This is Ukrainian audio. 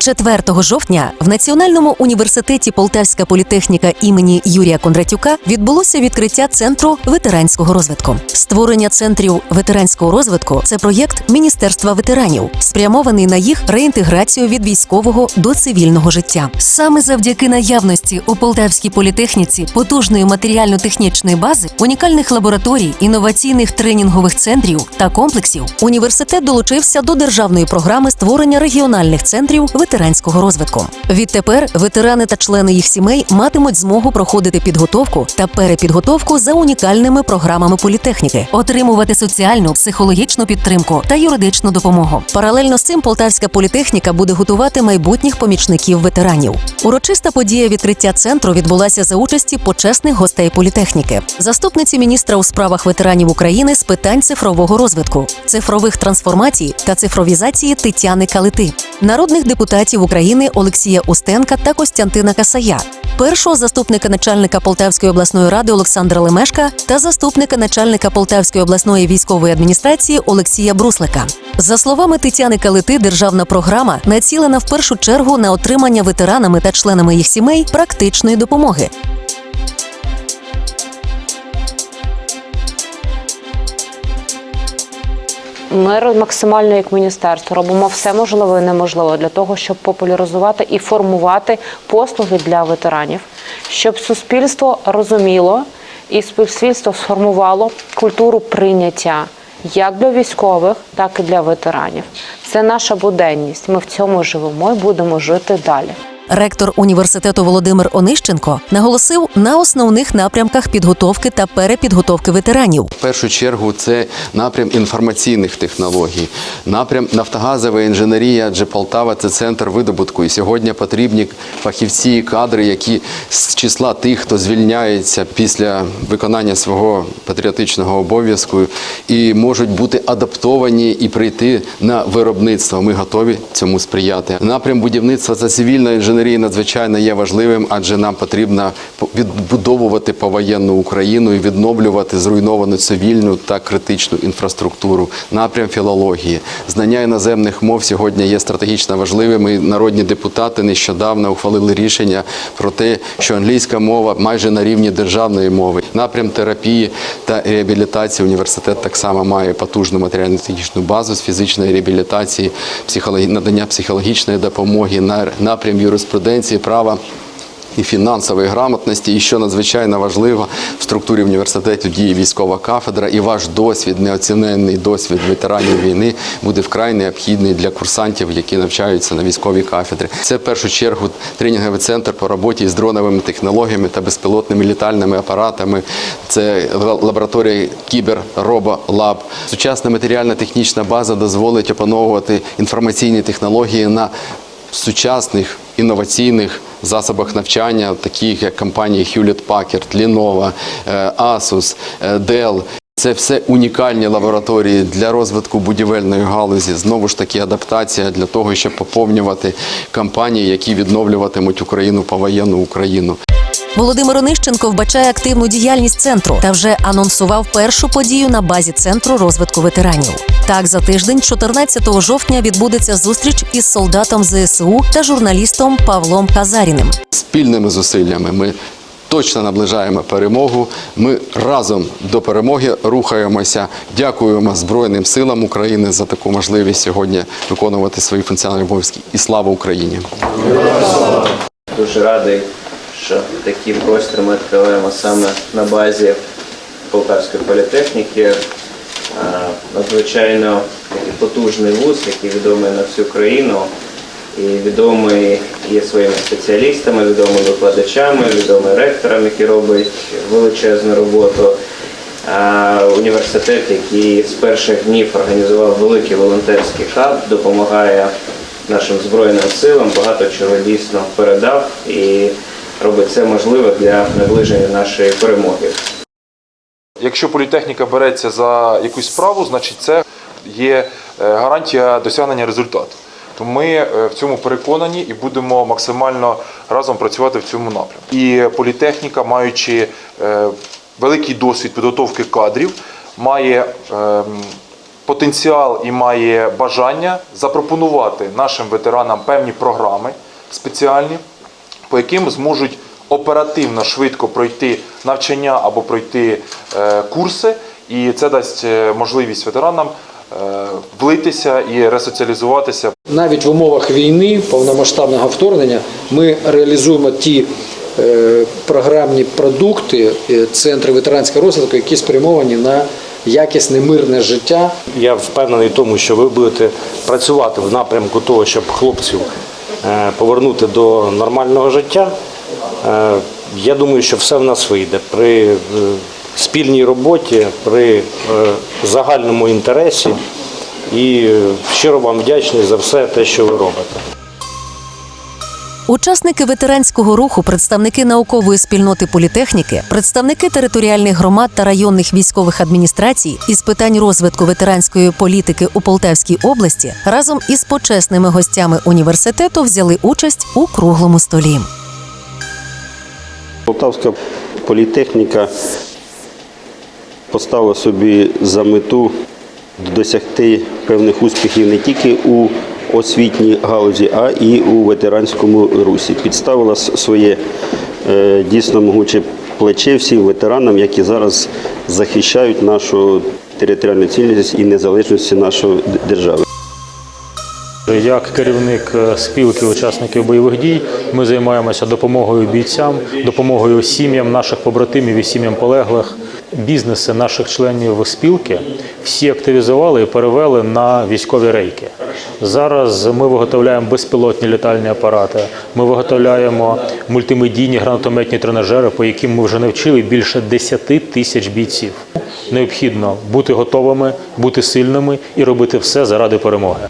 4 жовтня в Національному університеті Полтавська політехніка імені Юрія Кондратюка відбулося відкриття центру ветеранського розвитку. Створення центрів ветеранського розвитку це проєкт Міністерства ветеранів, спрямований на їх реінтеграцію від військового до цивільного життя. Саме завдяки наявності у Полтавській політехніці потужної матеріально-технічної бази, унікальних лабораторій, інноваційних тренінгових центрів та комплексів, університет долучився до державної програми створення регіональних центрів ветеранського розвитку. Відтепер ветерани та члени їх сімей матимуть змогу проходити підготовку та перепідготовку за унікальними програмами політехніки, отримувати соціальну, психологічну підтримку та юридичну допомогу. Паралельно з цим Полтавська політехніка буде готувати майбутніх помічників ветеранів. Урочиста подія відкриття центру відбулася за участі почесних гостей політехніки, заступниці міністра у справах ветеранів України з питань цифрового розвитку, цифрових трансформацій та цифровізації Тетяни Калити, народних депутатів України Олексія Устенка та Костянтина Касая, першого заступника начальника Полтавської обласної ради Олександра Лемешка та заступника начальника Полтавської обласної військової адміністрації Олексія Бруслика. За словами Тетяни Калити, державна програма націлена в першу чергу на отримання ветеранами та членами їх сімей практичної допомоги. Ми максимально як міністерство робимо все можливе і неможливе для того, щоб популяризувати і формувати послуги для ветеранів, щоб суспільство розуміло і суспільство сформувало культуру прийняття як для військових, так і для ветеранів. Це наша буденність. Ми в цьому живемо і будемо жити далі. Ректор університету Володимир Онищенко наголосив на основних напрямках підготовки та перепідготовки ветеранів. В першу чергу це напрям інформаційних технологій, напрям нафтогазова інженерія, адже Полтава це центр видобутку. І сьогодні потрібні фахівці і кадри, які з числа тих, хто звільняється після виконання свого патріотичного обов'язку, і можуть бути адаптовані і прийти на виробництво. Ми готові цьому сприяти. Напрям будівництва та цивільної інженерії надзвичайно є важливим, адже нам потрібно відбудовувати повоєнну Україну і відновлювати зруйновану цивільну та критичну інфраструктуру. Напрям філології, знання іноземних мов сьогодні є стратегічно важливими. Народні депутати нещодавно ухвалили рішення про те, що англійська мова майже на рівні державної мови. Напрям терапії та реабілітації університет так само має потужну матеріально-технічну базу з фізичної реабілітації, психологі... надання психологічної допомоги, на напрям юриспруденції права. І фінансової грамотності, і що надзвичайно важливо, в структурі університету діє військова кафедра, і ваш досвід, неоціненний досвід ветеранів війни, буде вкрай необхідний для курсантів, які навчаються на військовій кафедрі. Це в першу чергу тренінговий центр по роботі з дроновими технологіями та безпілотними літальними апаратами. Це лабораторія Кібер-Робо-Лаб. Сучасна матеріально-технічна база дозволить опановувати інформаційні технології на сучасних інноваційних засобах навчання, таких як компанії Hewlett Packard, Lenovo, е, Asus, е, Dell. Це все унікальні лабораторії для розвитку будівельної галузі. Знову ж таки, адаптація для того, щоб поповнювати компанії, які відновлюватимуть Україну повоєнну Україну. Володимир Онищенко вбачає активну діяльність центру та вже анонсував першу подію на базі центру розвитку ветеранів. Так, за тиждень, 14 жовтня, відбудеться зустріч із солдатом ЗСУ та журналістом Павлом Казаріним. Спільними зусиллями ми точно наближаємо перемогу. Ми разом до перемоги рухаємося. Дякуємо Збройним силам України за таку можливість сьогодні виконувати свої функціональні обов'язки. І слава Україні! Дуже радий, що такий простір ми відкриваємо саме на базі Полтавської політехніки. Надзвичайно такий потужний вуз, який відомий на всю країну, і відомий є своїми спеціалістами, відомий викладачами, відомий ректором, який робить величезну роботу. Університет, який з перших днів організував великий волонтерський хаб, допомагає нашим Збройним силам, багато чого дійсно передав і робить це можливе для наближення нашої перемоги. Якщо політехніка береться за якусь справу, значить це є е, гарантія досягнення результату. То ми е, в цьому переконані і будемо максимально разом працювати в цьому напрямку. І політехніка, маючи е, великий досвід підготовки кадрів, має ем, потенціал і має бажання запропонувати нашим ветеранам певні програми спеціальні, по яким зможуть оперативно швидко пройти навчання або пройти е, курси, і це дасть е, можливість ветеранам е, влитися і ресоціалізуватися. Навіть в умовах війни, повномасштабного вторгнення, ми реалізуємо ті е, програмні продукти, е, центри ветеранського розвитку, які спрямовані на якісне мирне життя. Я впевнений в тому, що ви будете працювати в напрямку того, щоб хлопців повернути до нормального життя. Е, Я думаю, що все в нас вийде при е, спільній роботі, при е, загальному інтересі. І е, щиро вам вдячний за все те, що ви робите. Учасники ветеранського руху, представники наукової спільноти політехніки, представники територіальних громад та районних військових адміністрацій із питань розвитку ветеранської політики у Полтавській області разом із почесними гостями університету взяли участь у круглому столі. Полтавська політехніка поставила собі за мету досягти певних успіхів не тільки у освітній галузі, а і у ветеранському русі. Підставила своє е, дійсно могуче плече всім ветеранам, які зараз захищають нашу територіальну цілісність і незалежність нашої держави. Як керівник е, спілки учасників бойових дій, ми займаємося допомогою бійцям, допомогою сім'ям наших побратимів і сім'ям полеглих. Бізнеси наших членів спілки всі активізували і перевели на військові рейки. Зараз ми виготовляємо безпілотні літальні апарати. Ми виготовляємо мультимедійні гранатометні тренажери, по яким ми вже навчили більше 10 тисяч бійців. Необхідно бути готовими, бути сильними і робити все заради перемоги.